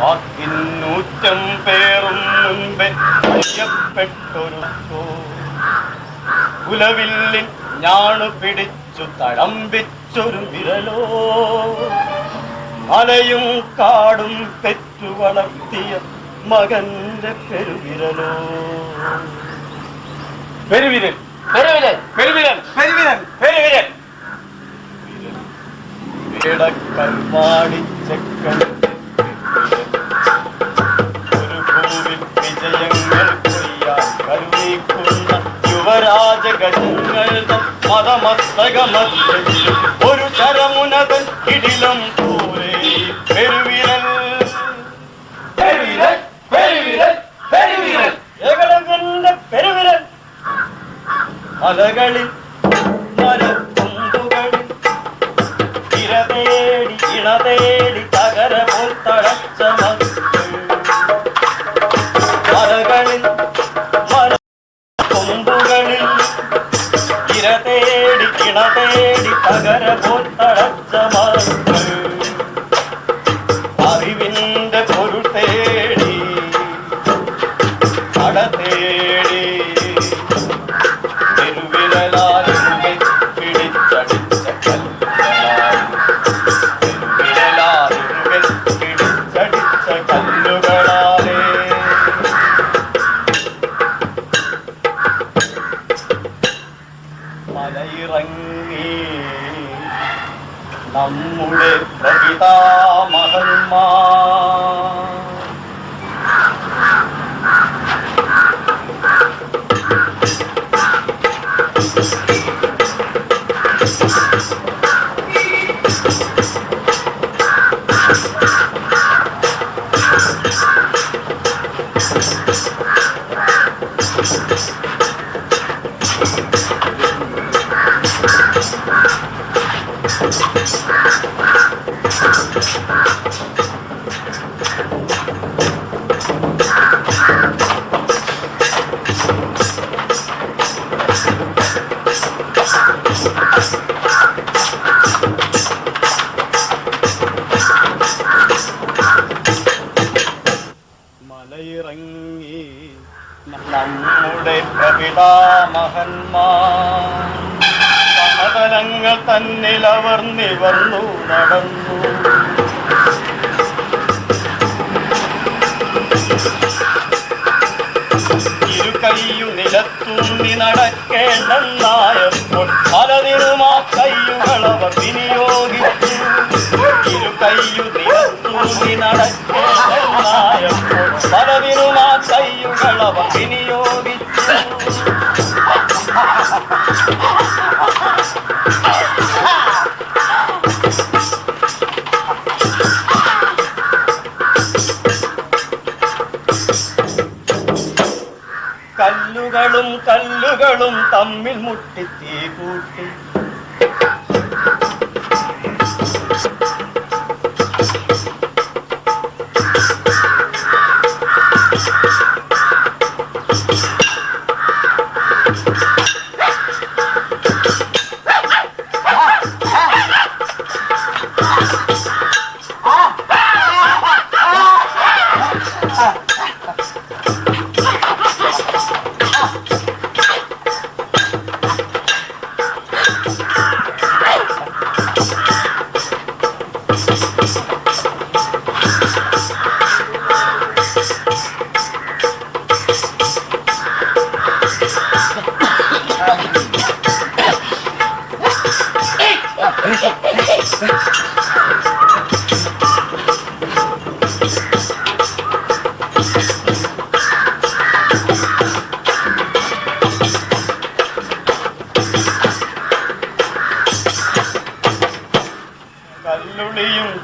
വാക്കിന്നൂറ്റം പേറും മുൻപേ അയ്യപ്പെട്ടൊരു കുലവില്ലിൻ ഞാണ് പിടിച്ചു തഴമ്പിച്ചൊരു വിരലോ. മലയും കാടും പെറ്റു വളർത്തിയ മകന്റെ പെരുവിരലോ. പെരുവിരൽ. പെരുവിരൽ. പെരുവിരൽ. പെരുവിരൽ. പെരുവിരൽ. ഒരു ഭൂവിൽ വിജയങ്ങൾ കൊയ്യാൻ ഒരു ചരമുനതൻ ഇടിലം പോലെ പെരുവിരൽ. പെരുവിരൽ പെരുവിരൽ പെരുവിരൽ. പെരുവിരൽ. മലകളിൽ മരത്തുമ്പുകളിൽ ഇരതേടി ഇണതേടി തകര പോൽ തടച്ച മലകളിൽ മരത്തുമ്പുകളിൽ ഇരതേടി ഇണതേടി തകര പോൽ നമ്മുടെ പ്രപിതാമഹന്മാർ സമതലങ്ങൾ അവർ നിവർന്നു നടന്നു. ഇരു കൈയു നിലത്തൂന്നി നടക്കേണ്ടെന്നായപ്പോൾ പലതിനുമാ ആ കയ്യുകളവർ വിനിയോഗിച്ചു. ഇരു കയ്യു നിലത്തൂന്നി നടക്കേണ്ടെന്നായപ്പോൾ പലതിനും ആ കയ്യുകളവർ വിനിയോഗിച്ചു കല്ലുകളും കല്ലുകളും തമ്മിൽ മുട്ടി തീ കൂട്ടി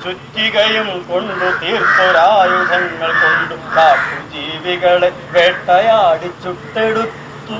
ചുറ്റികയും കൊണ്ടു തീർപ്പൊരായുധങ്ങൾ കൊണ്ടു കാട്ടുജീവികളെ വേട്ടയാടി ചുട്ടെടുത്തു.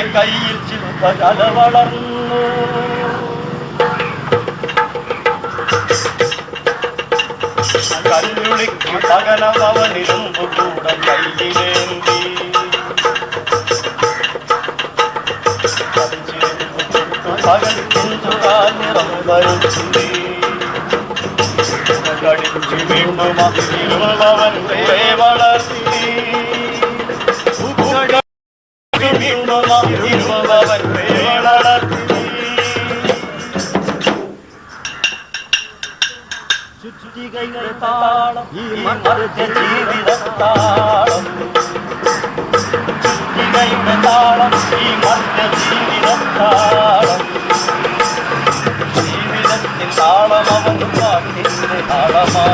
തീർത്തവന്റെ കയ്യിൽ ശില്പകല വളർന്നു കല്ലുളിക്ക് പകരം പവനിലും കൂടെ കയ്യിലേന്തി പകൽ വീണ്ടും അവൻ വളർത്തി இன்பமாம் இன்பமவர் வளர்த்தி சுற்றிகைகள் தாளம் ஜீவிதத்தாளம் சுற்றிகையுடைய தாளம் ஈ மற்ற ஜீவிதத்தாளம் ஜீவிதத்தின் தாளம் அவன் பாட்டின் தாளமா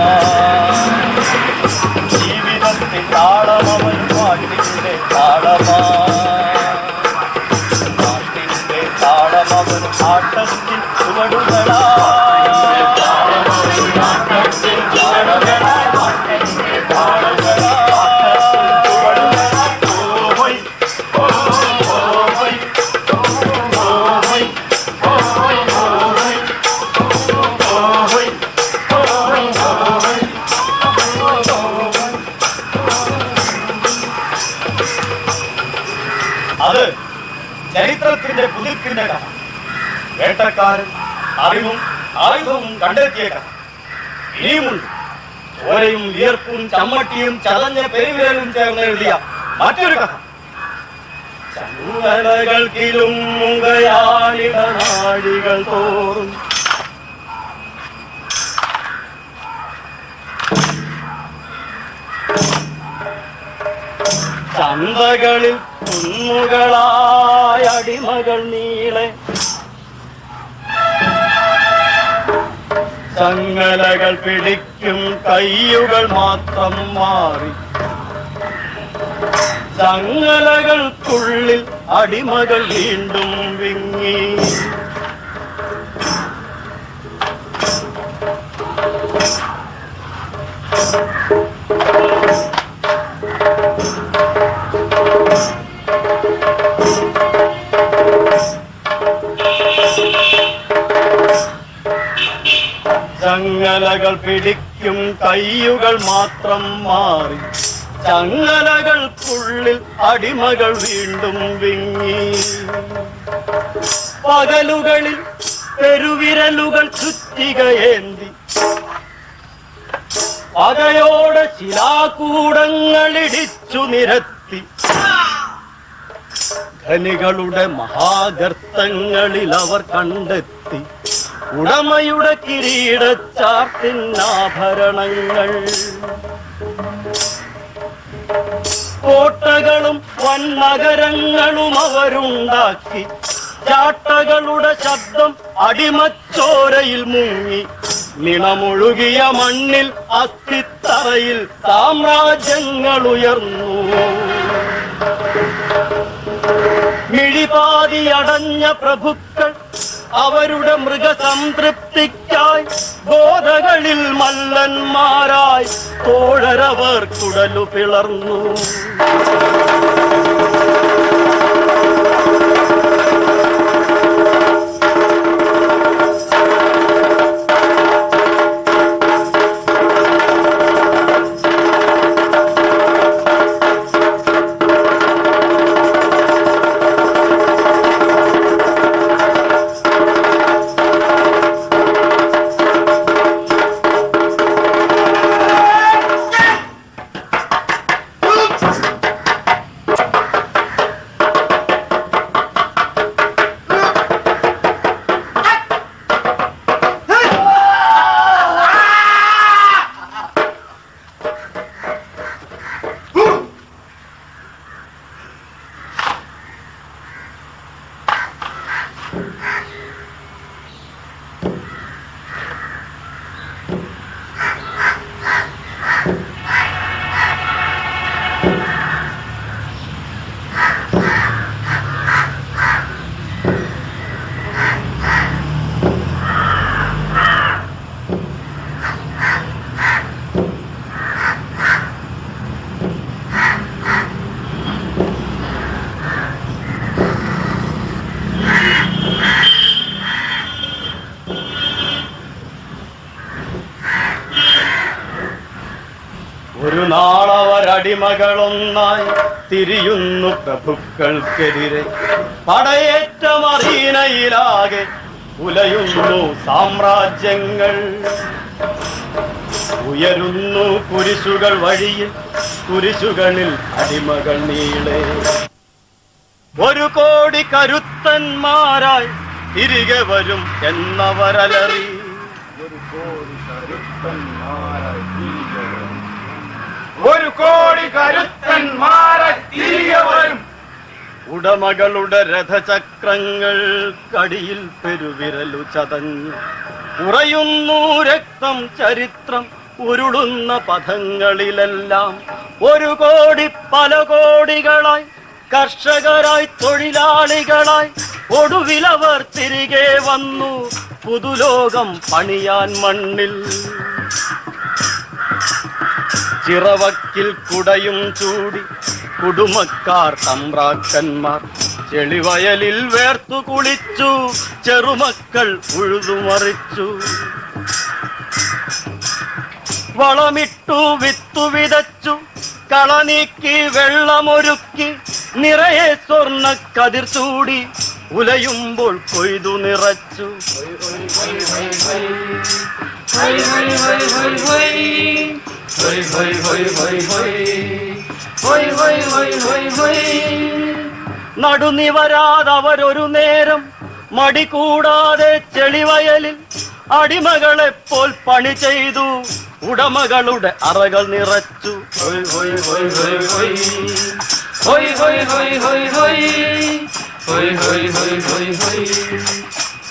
ஜீவிதத்தின் தாளம் அவன் தாளமா artistic വേട്ടക്കാരൻ അറിവും ആയുധവും കണ്ടെത്തിയ കഥ ഇനിയുമുണ്ട് വിയർപ്പും ചമ്മട്ടിയും ചതഞ്ഞ പെരുവിരലും ചേർന്ന് എഴുതിയ മറ്റൊരു കഥ. തോറും. ചന്തകളിൽ കുന്നുകളായ അടിമകൾ നീളെ ചങ്ങലകൾ പിടിക്കും കയ്യുകൾ മാത്രം മാറി. ചങ്ങലകൾക്കുള്ളിൽ അടിമകൾ വീണ്ടും വിങ്ങി. ചങ്ങലകൾ പിടിക്കും കയ്യുകൾ മാത്രം മാറി. ചങ്ങലകൾക്കുള്ളിൽ അടിമകൾ വീണ്ടും വിങ്ങി. പകലുകളിൽ പെരുവിരലുകൾ ചുറ്റികയേന്തി. പകയോടെ ശിലാകൂടങ്ങളിടിച്ചു നിരത്തി. ഖനികളുടെ മഹാഗർത്തങ്ങളിൽ അവർ കണ്ടെത്തി. ഉടമയുടെ കിരീടച്ചാർത്തിനാഭരണങ്ങൾ കോട്ടകളും വൻനഗരങ്ങളും അവരുണ്ടാക്കി ചാട്ടകളുടെ ശബ്ദം അടിമച്ചോരയിൽ മുങ്ങി. നിണമൊഴുകിയ മണ്ണിൽ അസ്ഥിത്തറയിൽ സാമ്രാജ്യങ്ങൾ ഉയർന്നു. മിഴിപാതി അടഞ്ഞ പ്രഭുക്കൾ അവരുടെ മൃഗസംതൃപ്തിക്കായി ബോധകളിൽ മല്ലന്മാരായി തോഴരവർ കുടലു പിളർന്നു. ഒരു നാളവരടിമകളൊന്നായി തിരിയുന്നു പ്രഭുക്കൾക്കെതിരെ. പടയേറ്റ മറീനയിലാകെ ഉലയുന്നു സാമ്രാജ്യങ്ങൾ. ഉയരുന്നു കുരിശുകൾ വഴിയിൽ കുരിശുകളിൽ അടിമകൾ നീളെ. ഒരു കോടി കരുത്തന്മാരായി തിരികെ വരും എന്നവരലറി. ഒരു കോടി കരുത്തന്മാരായി തിരികെ വരും ഒരു കോടി കരുത്തന്മാരെ തിരികെ ഉടമകളുടെ രഥചക്രങ്ങൾ കടിയിൽ പെരുവിരലു ചതഞ്ഞു. കുറയുന്നു രക്തം ചരിത്രം ഉരുളുന്ന പദങ്ങളിലെല്ലാം ഒരു കോടി പല കോടികളായി കർഷകരായി തൊഴിലാളികളായി ഒടുവിലവർ തിരികെ വന്നു. പുതുലോകം പണിയാൻ മണ്ണിൽ. ചിറവക്കിൽ കുടയും ചൂടി കുടുമക്കാർ തമ്പ്രാക്കന്മാർ ചെളിവയലിൽ വേർത്തു കുളിച്ചു ചെറുമക്കൾ ഉഴുതുമറിച്ചു വളമിട്ടു വിത്തു വിതച്ചു കളനീക്കി വെള്ളമൊരുക്കി നിറയെ സ്വർണ കതിർ ചൂടി ഉലയുമ്പോൾ കൊയ്തു നിറച്ചു നടുനിവരാതവരൊരു നേരം മടി കൂടാതെ ചെളിവയലിൽ അടിമകളെ പോൽ പണി ചെയ്തു ഉടമകളുടെ അറകൾ നിറച്ചു ഹൊയ് ഹൊയ് ഹൊയ് ഹൊയ് ഹൊയ്. ഹൊയ് ഹൊയ് ഹൊയ് ഹൊയ് ഹൊയ്. ഹൊയ് ഹൊയ് ഹൊയ് ഹൊയ് ഹൊയ്.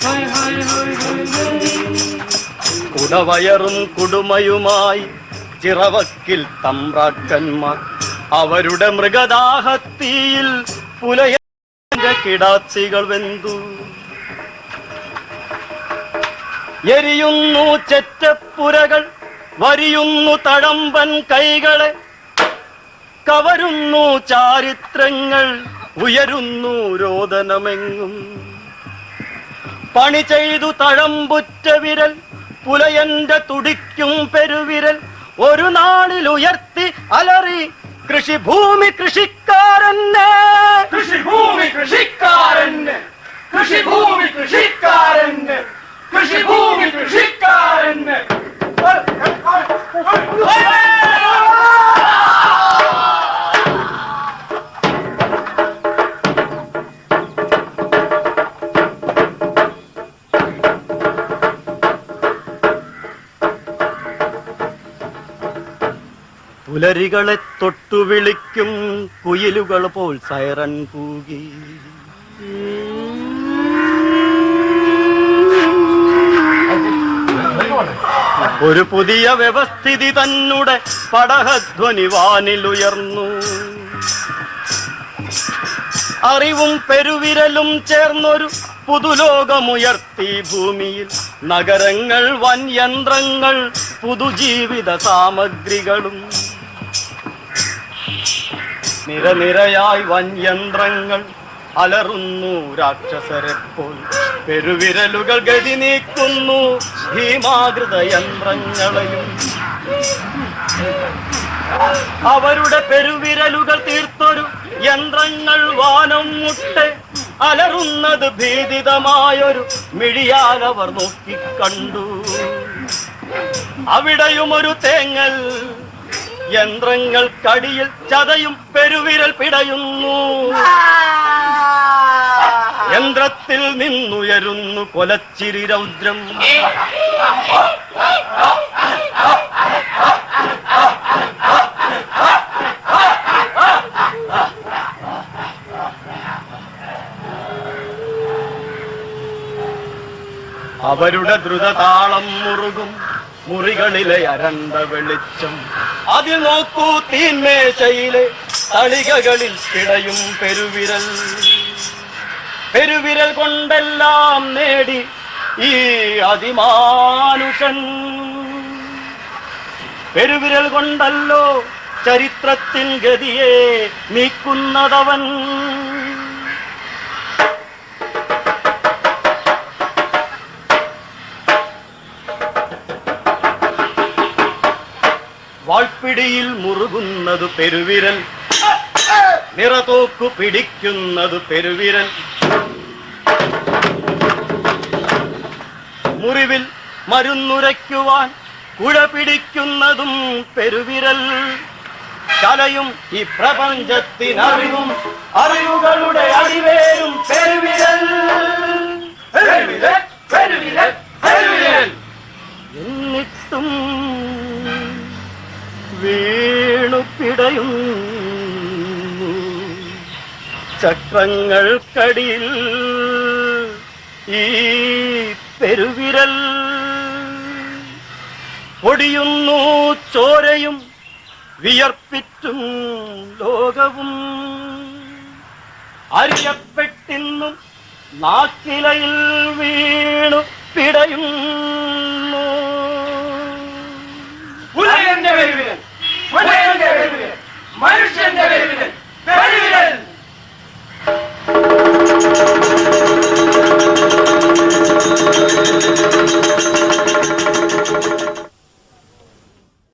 ഹൊയ് ഹൊയ് ഹൊയ് ഹൊയ് ഹൊയ്. കുടവയറും കുടുമയുമായി ചിറവക്കിൽ തമ്പ്രാക്കന്മാർ അവരുടെ മൃഗദാഹത്തിയിൽ പുലയന്റെ കിടാച്ചികൾ വെന്തു. എരിയുന്നു ചെറ്റപ്പുരകൾ വരിയുന്നു തഴമ്പൻ കൈകളെ. കവരുന്നു ചാരിത്രങ്ങൾ ഉയരുന്നു രോദനമെങ്ങും. പണി ചെയ്തു തഴമ്പുറ്റ വിരൽ പുലയന്റെ തുടിക്കും പെരുവിരൽ ഒരു നാളിൽ ഉയർത്തി അലറി കൃഷിഭൂമി കൃഷിക്കാരൻ കൃഷിഭൂമി കൃഷിക്കാരന്. കൃഷിഭൂമി കൃഷിക്കാരന്. കൃഷിഭൂമി കൃഷിക്കാരന്. പുലരികളെ തൊട്ടു വിളിക്കും. കുയിലുകൾ പോൽ സൈറൺ കൂകി. ഒരു പുതിയ വ്യവസ്ഥിതി തന്നെ പടഹധ്വനി വാനിലുയർന്നു അറിവും പെരുവിരലും ചേർന്നൊരു പുതുലോകമുയർത്തി ഭൂമിയിൽ. നഗരങ്ങൾ വൻ യന്ത്രങ്ങൾ പുതുജീവിത സാമഗ്രികളും. നിരനിരയായി വൻയന്ത്രങ്ങൾ അലറുന്നു രാക്ഷസരെ പോൽ പെരുവിരലുകൾ ഗതി നീക്കുന്നു ഭീമാകൃത യന്ത്രങ്ങളെയും അവരുടെ പെരുവിരലുകൾ തീർത്തൊരു യന്ത്രങ്ങൾ വാനം മുട്ടെ അലറുന്നത് ഭീതിതമായൊരു മിഴിയാലവർ നോക്കിക്കണ്ടു അവിടെയും ഒരു തേങ്ങൽ യന്ത്രങ്ങൾക്കടിയിൽ ചതയും പെരുവിരൽ പിടയുന്നു. യന്ത്രത്തിൽ നിന്നുയരുന്നു കൊലച്ചിരി രൗദ്രം. അവരുടെ ദ്രുതതാളം മുറുകും. മുറികളിലെ അരണ്ട വെളിച്ചം. അതിൽ നോക്കൂ തീന്മേശയിലെ തളികകളിൽ പിടയും പെരുവിരൽ. പെരുവിരൽ കൊണ്ടെല്ലാം നേടി ഈ അതിമാനുഷൻ. പെരുവിരൽ കൊണ്ടല്ലോ ചരിത്രത്തിൻ ഗതിയെ നീക്കുന്നതവൻ. വാൾപ്പിഴ കുഴപ്പിടിയിൽ മുറുകുന്നത് പെരുവിരൽ. നിറതോക്കു പിടിക്കുന്നത് പെരുവിരൽ. മുറിവിൽ മരുന്നുരയ്ക്കുവാൻ കുഴ പിടിക്കുന്നതും പെരുവിരൽ. കലയും ഈ പ്രപഞ്ചത്തിനറിവും അറിവുകളുടെ അടിവേരും പെരുവിരൽ. എന്നിട്ടും വീണു പിടയും ചക്രങ്ങൾക്കടിയിൽ ഈ പെരുവിരൽ പൊടിയുന്നു ചോരയും വിയർപ്പിറ്റും ലോകവും. അറിയപ്പെട്ടിന്നും നാക്കിലയിൽ വീണു പിടയുന്നു. మనుష్యంగా వెలుగుని మనుష్యంగా వెలుగుని వెలుగులేదు